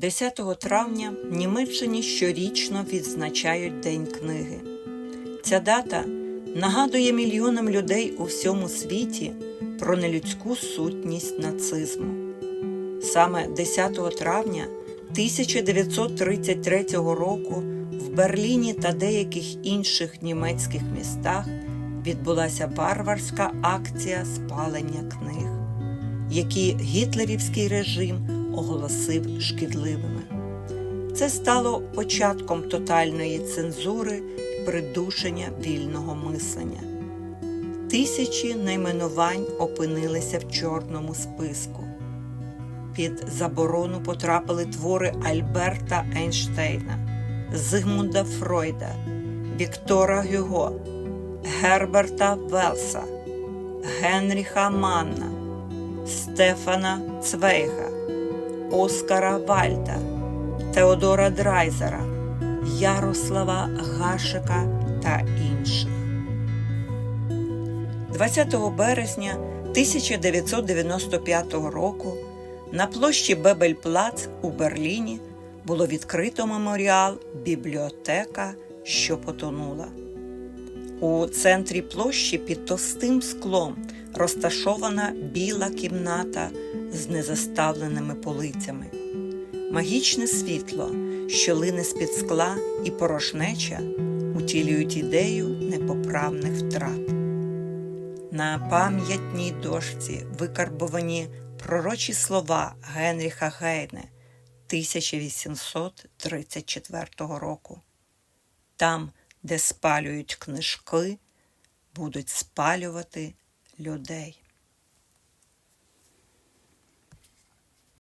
10 травня в Німеччині щорічно відзначають День книги. Ця дата нагадує мільйонам людей у всьому світі про нелюдську сутність нацизму. Саме 10 травня 1933 року в Берліні та деяких інших німецьких містах відбулася варварська акція спалення книг, які гітлерівський режим оголосив шкідливими. Це стало початком тотальної цензури придушення вільного мислення. Тисячі найменувань опинилися в чорному списку. Під заборону потрапили твори Альберта Ейнштейна, Зигмунда Фройда, Віктора Гюго, Герберта Велса, Генріха Манна, Стефана Цвейга, Оскара Вальда, Теодора Драйзера, Ярослава Гашика та інших. 20 березня 1995 року на площі Бебельплац у Берліні було відкрито меморіал Бібліотека, що потонула. У центрі площі під товстим склом розташована біла кімната з незаставленими полицями. Магічне світло, що лине з-під скла і порожнеча, утілюють ідею непоправних втрат. На пам'ятній дошці викарбовані пророчі слова Генріха Гейне 1834 року. Там, де спалюють книжки, будуть спалювати людей.